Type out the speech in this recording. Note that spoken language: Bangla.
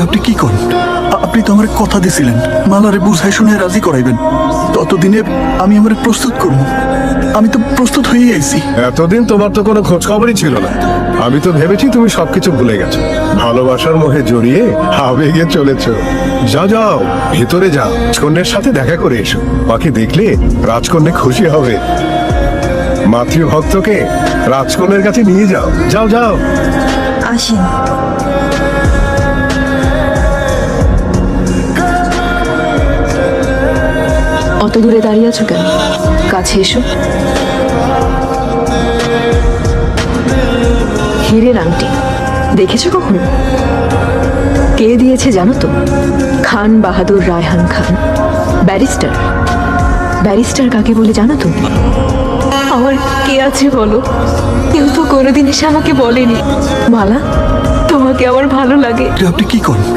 আপনি কি করেন? আপনি তো আমার কথা দিছিলেন। মালারে বুঝাই শুনে রাজি করাইবেন। ততদিনে আমি আমার প্রস্তুত করব। আমি তো প্রস্তুত হয়ে আইছি। এতদিন তোমার তো কোনো খোঁজ খবরই ছিল না। আমি তো ভেবেছি তুমি সবকিছু ভুলে গেছো। ভালোবাসার মোহে জড়িয়ে আবেগে চলেছ। যাও যাও ভেতরে যাও। রাজকন্যার সাথে দেখা করে এসো। বাকি দেখলে রাজকন্যা খুশি হবে। মাতৃভক্তকে রাজকন্যার কাছে নিয়ে যাও। যাও যাও। আসেন। অত দূরে দাঁড়িয়ে আছো কেন? কাছে এসো। হীরের আংটি দেখেছ কখনো? কে দিয়েছে জানো তো? খান বাহাদুর রায়হান খান। ব্যারিস্টার। ব্যারিস্টার কাকে বলে জানো তো? আমার কে আছে বলো? কেউ তো কোনোদিন এসে আমাকে বলেনি। মালা? তোমাকে আমার ভালো লাগে। আপনি কি করেন?